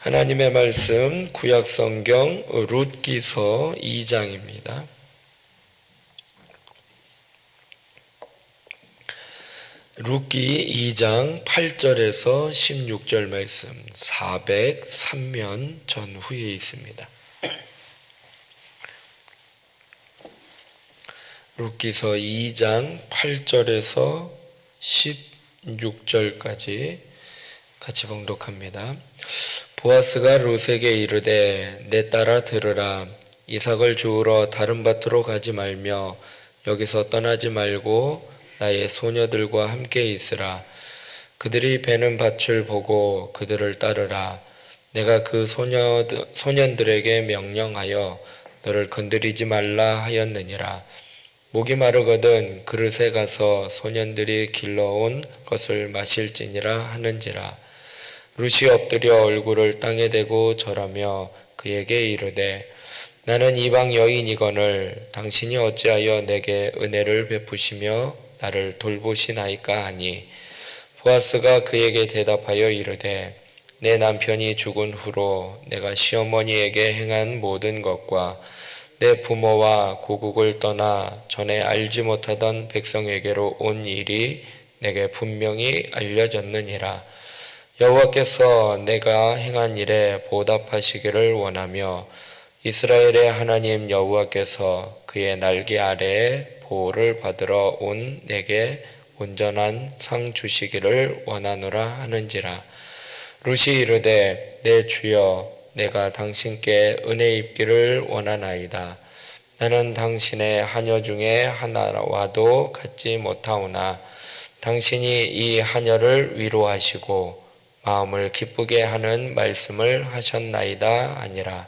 하나님의 말씀 구약 성경 룻기서 2장입니다. 룻기 2장 8절에서 16절 말씀 403면 전후에 있습니다. 룻기서 2장 8절에서 16절까지 같이 봉독합니다. 보아스가 롯에게 이르되 내 딸아 들으라. 이삭을 주우러 다른 밭으로 가지 말며 여기서 떠나지 말고 나의 소녀들과 함께 있으라. 그들이 베는 밭을 보고 그들을 따르라. 내가 그 소녀 소년들에게 명령하여 너를 건드리지 말라 하였느니라. 목이 마르거든 그릇에 가서 소년들이 길러온 것을 마실지니라 하는지라 루시 엎드려 얼굴을 땅에 대고 절하며 그에게 이르되 나는 이방 여인이거늘 당신이 어찌하여 내게 은혜를 베푸시며 나를 돌보시나이까 하니 보아스가 그에게 대답하여 이르되 내 남편이 죽은 후로 내가 시어머니에게 행한 모든 것과 내 부모와 고국을 떠나 전에 알지 못하던 백성에게로 온 일이 내게 분명히 알려졌느니라. 여호와께서 내가 행한 일에 보답하시기를 원하며 이스라엘의 하나님 여호와께서 그의 날개 아래에 보호를 받으러 온 내게 온전한 상 주시기를 원하노라 하는지라. 루시 이르되 내 주여 내가 당신께 은혜 입기를 원하나이다. 나는 당신의 하녀 중에 하나와도 같지 못하오나 당신이 이 하녀를 위로하시고 마음을 기쁘게 하는 말씀을 하셨나이다 아니라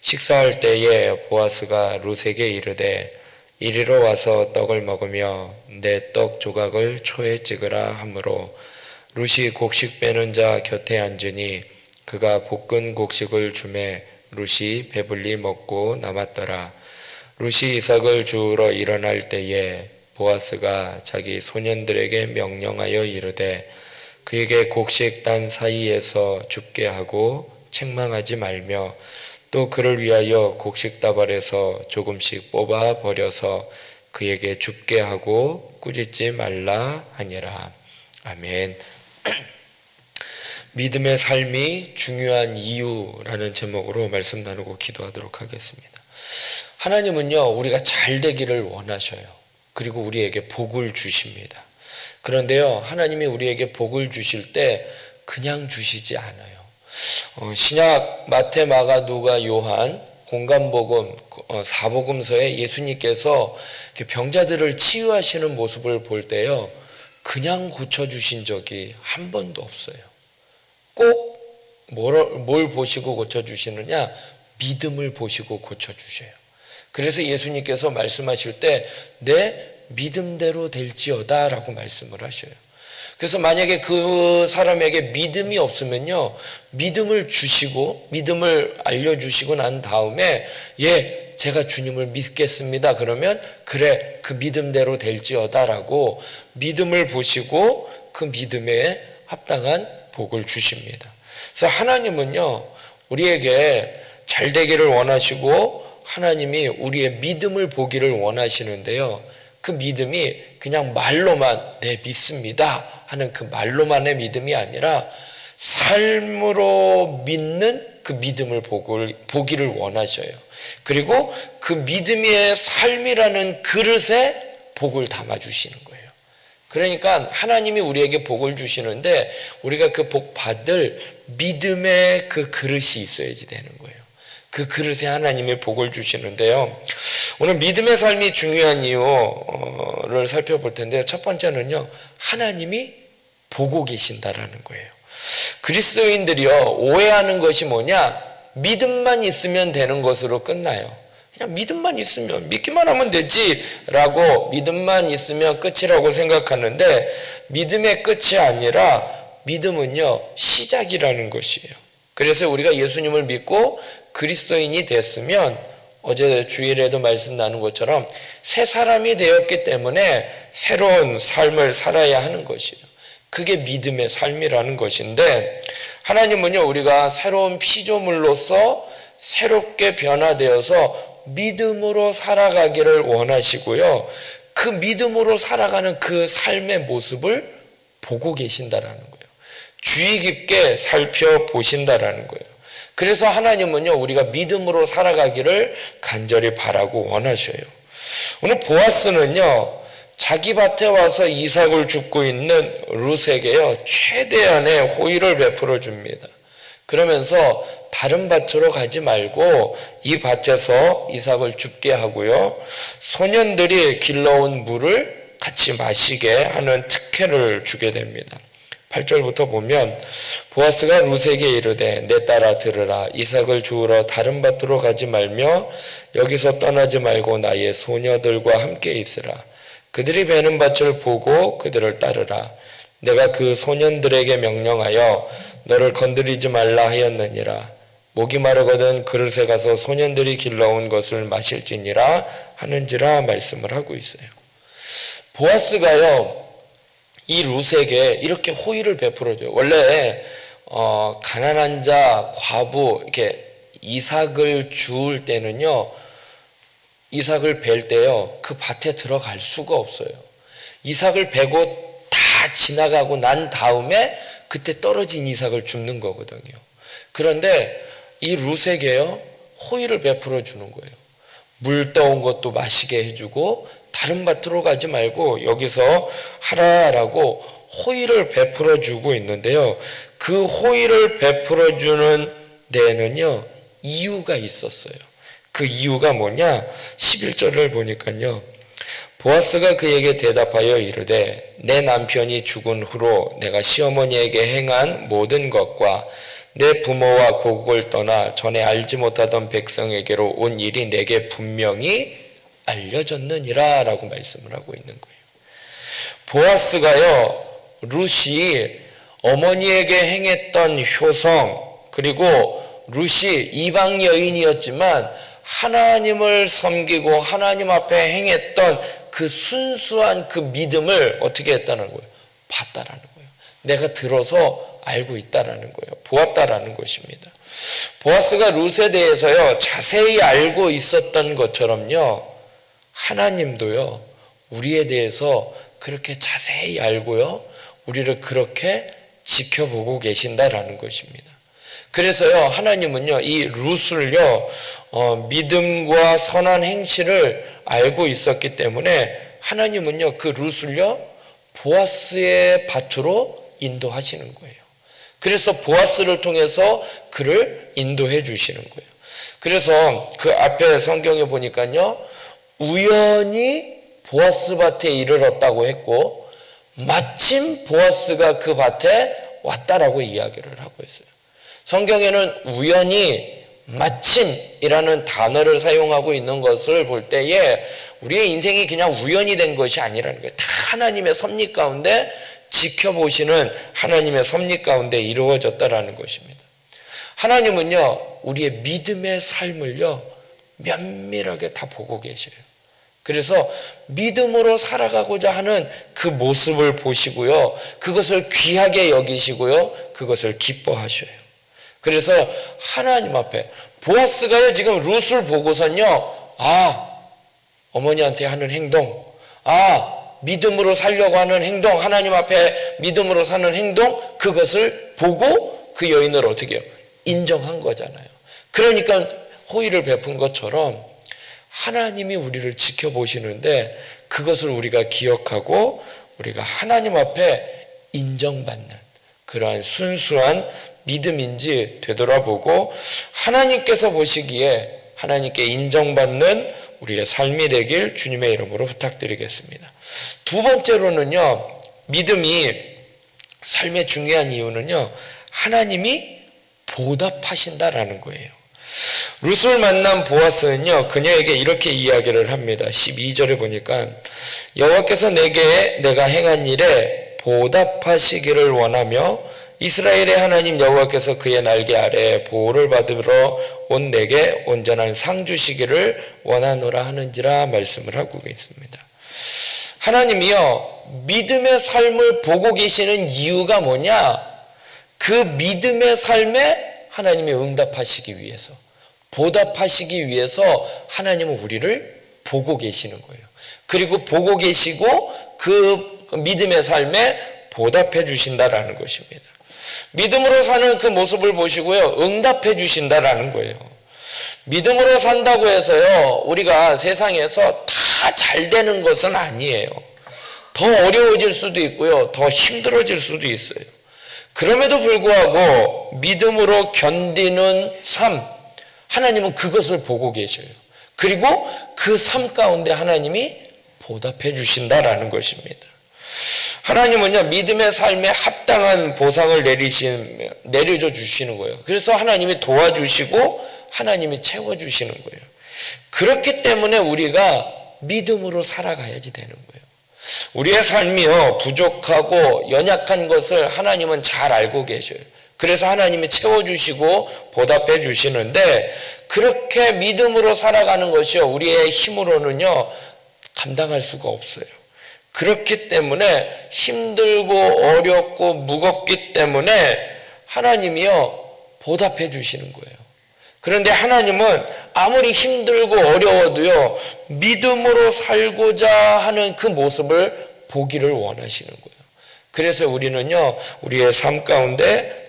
식사할 때에 보아스가 루세게 이르되 이리로 와서 떡을 먹으며 내 떡 조각을 초에 찍으라 하므로 루시 곡식 빼는 자 곁에 앉으니 그가 볶은 곡식을 주매 루시 배불리 먹고 남았더라. 루시 이삭을 주우러 일어날 때에 보아스가 자기 소년들에게 명령하여 이르되 그에게 곡식 단 사이에서 죽게 하고 책망하지 말며 또 그를 위하여 곡식 다발에서 조금씩 뽑아 버려서 그에게 죽게 하고 꾸짖지 말라 하니라. 아멘. 믿음의 삶이 중요한 이유라는 제목으로 말씀 나누고 기도하도록 하겠습니다. 하나님은요, 우리가 잘 되기를 원하셔요. 그리고 우리에게 복을 주십니다. 그런데요, 하나님이 우리에게 복을 주실 때 그냥 주시지 않아요. 어, 신약 마태, 마가, 누가, 요한 공간복음 어, 사복음서에 예수님께서 병자들을 치유하시는 모습을 볼 때요, 그냥 고쳐 주신 적이 한 번도 없어요. 꼭 뭘, 뭘 보시고 고쳐 주시느냐? 믿음을 보시고 고쳐 주셔요. 그래서 예수님께서 말씀하실 때 내 믿음대로 될지어다 라고 말씀을 하셔요. 그래서 만약에 그 사람에게 믿음이 없으면요, 믿음을 주시고, 믿음을 알려주시고 난 다음에, 예, 제가 주님을 믿겠습니다. 그러면, 그래, 그 믿음대로 될지어다라고 믿음을 보시고 그 믿음에 합당한 복을 주십니다. 그래서 하나님은요, 우리에게 잘 되기를 원하시고 하나님이 우리의 믿음을 보기를 원하시는데요. 그 믿음이 그냥 말로만 내 믿습니다 하는 그 말로만의 믿음이 아니라 삶으로 믿는 그 믿음을 보기를 원하셔요. 그리고 그 믿음의 삶이라는 그릇에 복을 담아주시는 거예요. 그러니까 하나님이 우리에게 복을 주시는데 우리가 그 복 받을 믿음의 그 그릇이 있어야지 되는 거예요. 그 그릇에 하나님의 복을 주시는데요. 오늘 믿음의 삶이 중요한 이유를 살펴볼 텐데요. 첫 번째는요. 하나님이 보고 계신다라는 거예요. 그리스도인들이요. 오해하는 것이 뭐냐? 믿음만 있으면 되는 것으로 끝나요. 그냥 믿음만 있으면 믿기만 하면 되지라고 믿음만 있으면 끝이라고 생각하는데 믿음의 끝이 아니라 믿음은요 시작이라는 것이에요. 그래서 우리가 예수님을 믿고 그리스도인이 됐으면 어제 주일에도 말씀 나눈 것처럼 새 사람이 되었기 때문에 새로운 삶을 살아야 하는 것이에요. 그게 믿음의 삶이라는 것인데 하나님은요, 우리가 새로운 피조물로서 새롭게 변화되어서 믿음으로 살아가기를 원하시고요. 그 믿음으로 살아가는 그 삶의 모습을 보고 계신다라는 거예요. 주의 깊게 살펴보신다라는 거예요. 그래서 하나님은요, 우리가 믿음으로 살아가기를 간절히 바라고 원하셔요. 오늘 보아스는요, 자기 밭에 와서 이삭을 죽고 있는 룻에게요, 최대한의 호의를 베풀어 줍니다. 그러면서 다른 밭으로 가지 말고 이 밭에서 이삭을 죽게 하고요. 소년들이 길러온 물을 같이 마시게 하는 특혜를 주게 됩니다. 8절부터 보면 보아스가 루세에게 이르되 내 딸아 들으라. 이삭을 주우러 다른 밭으로 가지 말며 여기서 떠나지 말고 나의 소녀들과 함께 있으라. 그들이 베는 밭을 보고 그들을 따르라. 내가 그 소년들에게 명령하여 너를 건드리지 말라 하였느니라. 목이 마르거든 그릇에 가서 소년들이 길러온 것을 마실지니라 하는지라 말씀을 하고 있어요. 보아스가요 이 룻에게 이렇게 호의를 베풀어줘요. 원래 어, 가난한 자, 과부 이렇게 이삭을 주울 때는요. 이삭을 벨 때요. 그 밭에 들어갈 수가 없어요. 이삭을 베고 다 지나가고 난 다음에 그때 떨어진 이삭을 줍는 거거든요. 그런데 이 룻에게요. 호의를 베풀어 주는 거예요. 물 떠온 것도 마시게 해주고 다른 밭으로 가지 말고 여기서 하라라고 호의를 베풀어 주고 있는데요. 그 호의를 베풀어 주는 데는요. 이유가 있었어요. 그 이유가 뭐냐? 11절을 보니까요. 보아스가 그에게 대답하여 이르되 내 남편이 죽은 후로 내가 시어머니에게 행한 모든 것과 내 부모와 고국을 떠나 전에 알지 못하던 백성에게로 온 일이 내게 분명히 알려졌느니라 라고 말씀을 하고 있는 거예요. 보아스가요, 루시 어머니에게 행했던 효성, 그리고 루시 이방 여인이었지만 하나님을 섬기고 하나님 앞에 행했던 그 순수한 그 믿음을 어떻게 했다는 거예요? 봤다라는 거예요. 내가 들어서 알고 있다라는 거예요. 보았다라는 것입니다. 보아스가 룻에 대해서요, 자세히 알고 있었던 것처럼요, 하나님도요, 우리에 대해서 그렇게 자세히 알고요, 우리를 그렇게 지켜보고 계신다라는 것입니다. 그래서요, 하나님은요, 이 룻을요, 어, 믿음과 선한 행실을 알고 있었기 때문에 하나님은요, 그 룻을요, 보아스의 밭으로 인도하시는 거예요. 그래서 보아스를 통해서 그를 인도해 주시는 거예요. 그래서 그 앞에 성경에 보니까요, 우연히 보아스 밭에 이르렀다고 했고 마침 보아스가 그 밭에 왔다라고 이야기를 하고 있어요. 성경에는 우연히 마침이라는 단어를 사용하고 있는 것을 볼 때에 우리의 인생이 그냥 우연이 된 것이 아니라는 거예요. 다 하나님의 섭리 가운데 지켜보시는 하나님의 섭리 가운데 이루어졌다라는 것입니다. 하나님은요, 우리의 믿음의 삶을요, 면밀하게 다 보고 계셔요. 그래서 믿음으로 살아가고자 하는 그 모습을 보시고요. 그것을 귀하게 여기시고요. 그것을 기뻐하셔요. 그래서 하나님 앞에 보아스가요 지금 룻을 보고선요. 아 어머니한테 하는 행동 아 믿음으로 살려고 하는 행동 하나님 앞에 믿음으로 사는 행동 그것을 보고 그 여인을 어떻게 해요? 인정한 거잖아요. 그러니까 호의를 베푼 것처럼 하나님이 우리를 지켜보시는데 그것을 우리가 기억하고 우리가 하나님 앞에 인정받는 그러한 순수한 믿음인지 되돌아보고 하나님께서 보시기에 하나님께 인정받는 우리의 삶이 되길 주님의 이름으로 부탁드리겠습니다. 두 번째로는요, 믿음이 삶의 중요한 이유는요, 하나님이 보답하신다라는 거예요. 룻을 만난 보아스는요 그녀에게 이렇게 이야기를 합니다. 12절에 보니까 여호와께서 내게 내가 행한 일에 보답하시기를 원하며 이스라엘의 하나님 여호와께서 그의 날개 아래 보호를 받으러 온 내게 온전한 상 주시기를 원하노라 하는지라 말씀을 하고 있습니다. 하나님이요 믿음의 삶을 보고 계시는 이유가 뭐냐? 그 믿음의 삶에 하나님이 응답하시기 위해서 보답하시기 위해서 하나님은 우리를 보고 계시는 거예요. 그리고 보고 계시고 그 믿음의 삶에 보답해 주신다라는 것입니다. 믿음으로 사는 그 모습을 보시고요. 응답해 주신다라는 거예요. 믿음으로 산다고 해서요. 우리가 세상에서 다 잘 되는 것은 아니에요. 더 어려워질 수도 있고요. 더 힘들어질 수도 있어요. 그럼에도 불구하고 믿음으로 견디는 삶, 하나님은 그것을 보고 계셔요. 그리고 그 삶 가운데 하나님이 보답해 주신다라는 것입니다. 하나님은요, 믿음의 삶에 합당한 보상을 내리시, 내려줘 주시는 거예요. 그래서 하나님이 도와주시고 하나님이 채워주시는 거예요. 그렇기 때문에 우리가 믿음으로 살아가야지 되는 거예요. 우리의 삶이요, 부족하고 연약한 것을 하나님은 잘 알고 계셔요. 그래서 하나님이 채워주시고 보답해 주시는데, 그렇게 믿음으로 살아가는 것이요, 우리의 힘으로는요, 감당할 수가 없어요. 그렇기 때문에 힘들고 어렵고 무겁기 때문에 하나님이요, 보답해 주시는 거예요. 그런데 하나님은 아무리 힘들고 어려워도요, 믿음으로 살고자 하는 그 모습을 보기를 원하시는 거예요. 그래서 우리는요, 우리의 삶 가운데 최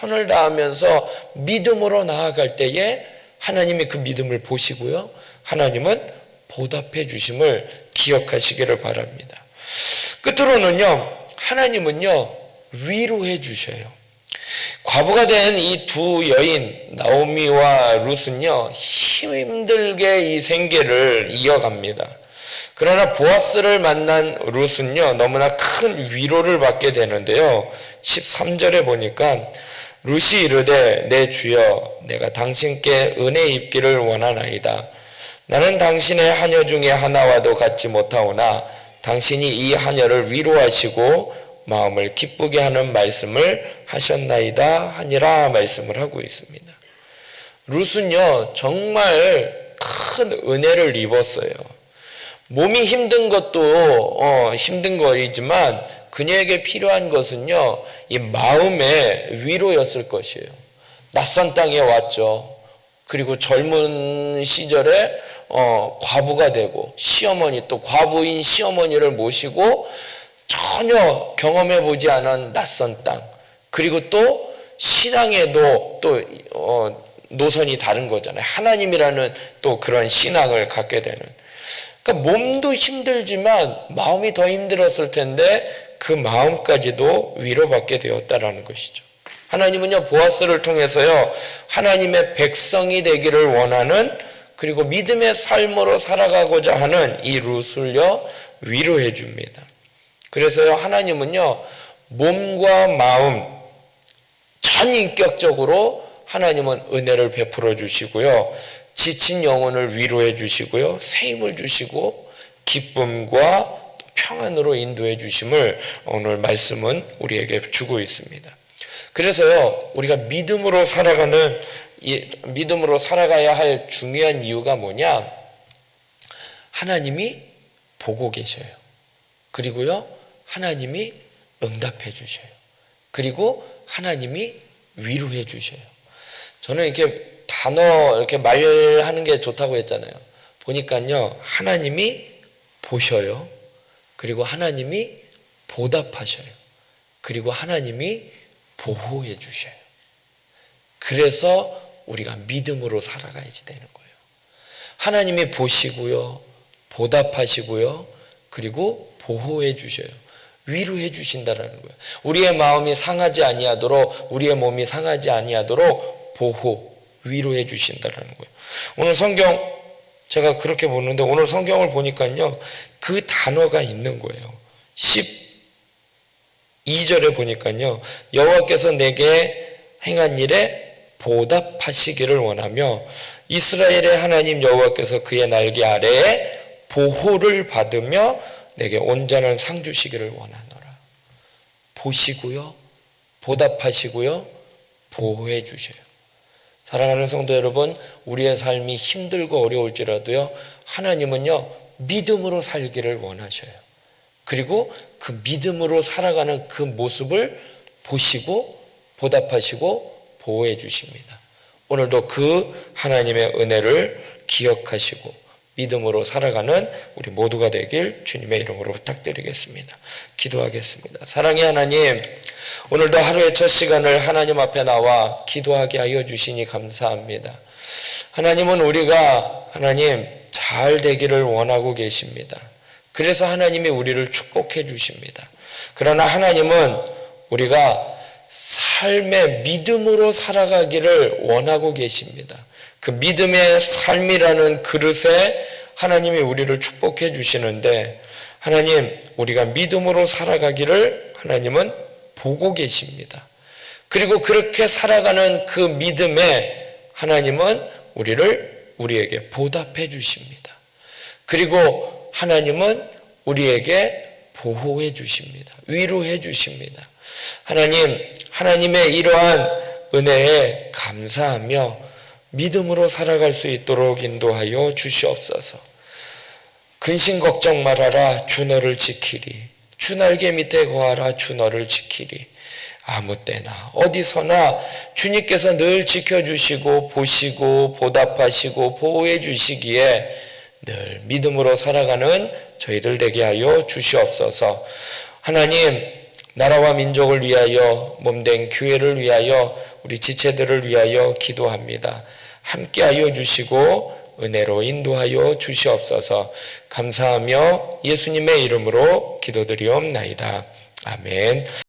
선을 다하면서 믿음으로 나아갈 때에 하나님이 그 믿음을 보시고요, 하나님은 보답해 주심을 기억하시기를 바랍니다. 끝으로는요, 하나님은요, 위로해 주셔요. 과부가 된 이 두 여인 나오미와 룻은요 힘들게 이 생계를 이어갑니다. 그러나 보아스를 만난 룻은요 너무나 큰 위로를 받게 되는데요. 13절에 보니까 룻이 이르되 내 주여 내가 당신께 은혜 입기를 원하나이다. 나는 당신의 하녀 중에 하나와도 같지 못하오나 당신이 이 하녀를 위로하시고 마음을 기쁘게 하는 말씀을 하셨나이다 하니라 말씀을 하고 있습니다. 룻은요 정말 큰 은혜를 입었어요. 몸이 힘든 것도 어, 힘든 거이지만 그녀에게 필요한 것은요 이 마음의 위로였을 것이에요. 낯선 땅에 왔죠. 그리고 젊은 시절에 어, 과부가 되고 시어머니 또 과부인 시어머니를 모시고 전혀 경험해 보지 않은 낯선 땅 그리고 또 신앙에도 또 어, 노선이 다른 거잖아요. 하나님이라는 또 그런 신앙을 갖게 되는. 그러니까 몸도 힘들지만 마음이 더 힘들었을 텐데 그 마음까지도 위로받게 되었다라는 것이죠. 하나님은요 보아스를 통해서요 하나님의 백성이 되기를 원하는 그리고 믿음의 삶으로 살아가고자 하는 이 룻을요 위로해 줍니다. 그래서요, 하나님은요, 몸과 마음, 전인격적으로 하나님은 은혜를 베풀어 주시고요, 지친 영혼을 위로해 주시고요, 새 힘을 주시고, 기쁨과 평안으로 인도해 주심을 오늘 말씀은 우리에게 주고 있습니다. 그래서요, 우리가 믿음으로 살아가는, 믿음으로 살아가야 할 중요한 이유가 뭐냐? 하나님이 보고 계셔요. 그리고요, 하나님이 응답해 주셔요. 그리고 하나님이 위로해 주셔요. 저는 이렇게 단어 이렇게 말하는 게 좋다고 했잖아요. 보니까요, 하나님이 보셔요. 그리고 하나님이 보답하셔요. 그리고 하나님이 보호해 주셔요. 그래서 우리가 믿음으로 살아가야지 되는 거예요. 하나님이 보시고요, 보답하시고요, 그리고 보호해 주셔요. 위로해 주신다라는 거예요. 우리의 마음이 상하지 아니하도록 우리의 몸이 상하지 아니하도록 보호 위로해 주신다라는 거예요. 오늘 성경 제가 그렇게 보는데 오늘 성경을 보니까요. 그 단어가 있는 거예요. 12절에 보니까요. 여호와께서 내게 행한 일에 보답하시기를 원하며 이스라엘의 하나님 여호와께서 그의 날개 아래에 보호를 받으며 내게 온전한 상 주시기를 원하노라. 보시고요. 보답하시고요. 보호해 주셔요. 사랑하는 성도 여러분, 우리의 삶이 힘들고 어려울지라도요. 하나님은요. 믿음으로 살기를 원하셔요. 그리고 그 믿음으로 살아가는 그 모습을 보시고 보답하시고 보호해 주십니다. 오늘도 그 하나님의 은혜를 기억하시고 믿음으로 살아가는 우리 모두가 되길 주님의 이름으로 부탁드리겠습니다. 기도하겠습니다. 사랑의 하나님, 오늘도 하루의 첫 시간을 하나님 앞에 나와 기도하게 하여 주시니 감사합니다. 하나님은 우리가 하나님 잘 되기를 원하고 계십니다. 그래서 하나님이 우리를 축복해 주십니다. 그러나 하나님은 우리가 삶의 믿음으로 살아가기를 원하고 계십니다. 그 믿음의 삶이라는 그릇에 하나님이 우리를 축복해 주시는데 하나님 우리가 믿음으로 살아가기를 하나님은 보고 계십니다. 그리고 그렇게 살아가는 그 믿음에 하나님은 우리를 우리에게 보답해 주십니다. 그리고 하나님은 우리에게 보호해 주십니다. 위로해 주십니다. 하나님, 하나님의 이러한 은혜에 감사하며 믿음으로 살아갈 수 있도록 인도하여 주시옵소서. 근심 걱정 말아라 주 너를 지키리. 주 날개 밑에 거하라 주 너를 지키리. 아무 때나 어디서나 주님께서 늘 지켜주시고 보시고 보답하시고 보호해 주시기에 늘 믿음으로 살아가는 저희들 되게 하여 주시옵소서. 하나님 나라와 민족을 위하여 몸된 교회를 위하여 우리 지체들을 위하여 기도합니다. 함께하여 주시고 은혜로 인도하여 주시옵소서. 감사하며 예수님의 이름으로 기도드리옵나이다. 아멘.